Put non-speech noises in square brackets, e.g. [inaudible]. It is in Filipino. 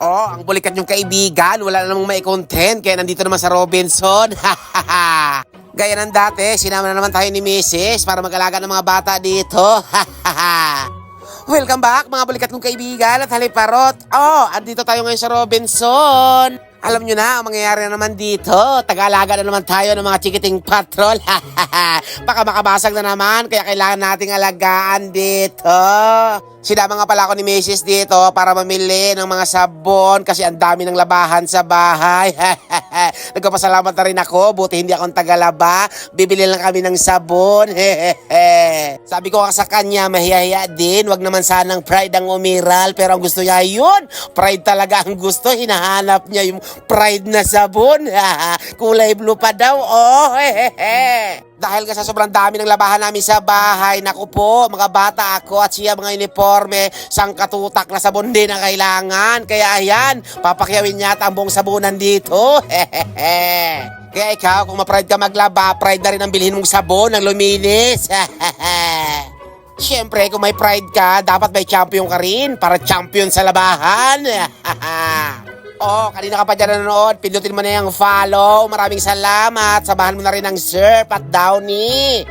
Oh, ang bulikat yung kaibigan. Wala na namang may content. Kaya nandito naman sa Robinson. [laughs] Gaya ng dati, sinama na naman tayo ni Mrs. para mag-alaga ng mga bata dito. [laughs] Welcome back mga bulikat kong kaibigan at haliparot. Oh, andito tayo ngayon sa Robinson. Alam nyo na, ang mangyayari na naman dito. Tagalaga na naman tayo ng mga chikiting patrol. [laughs] Baka makabasag na naman, kaya kailangan nating alagaan dito. Sinama nga pala ako ni Mrs. dito para mamili ng mga sabon kasi ang dami ng labahan sa bahay. [laughs] Nagpapasalamat na rin ako, buti hindi akong tagalaba. Bibili lang kami ng sabon. [laughs] Sabi ko sa kanya, mahihahiya din. Wag naman sanang pride ang umiral. Pero ang gusto niya yun. Pride talaga ang gusto. Hinahanap niya yung pride na sabon. [laughs] Kulay blue pa daw. Oh, [laughs] Dahil nga sa sobrang dami ng labahan namin sa bahay, naku po, mga bata ako at siya mga uniforme, sangkatutak na sabon din ang kailangan. Kaya ayan, papakyawin niya ang buong sabunan dito. [laughs] Kaya ikaw, kung ma-pride ka maglaba, pride na rin ang bilhin mong sabon ng luminis. Siyempre, kung may pride ka, dapat may champion ka rin para champion sa labahan. [laughs] oh, kanina ka pa dyan nanonood, pindutin mo na yung follow. Maraming salamat. Samahan mo na rin ang surf at downy.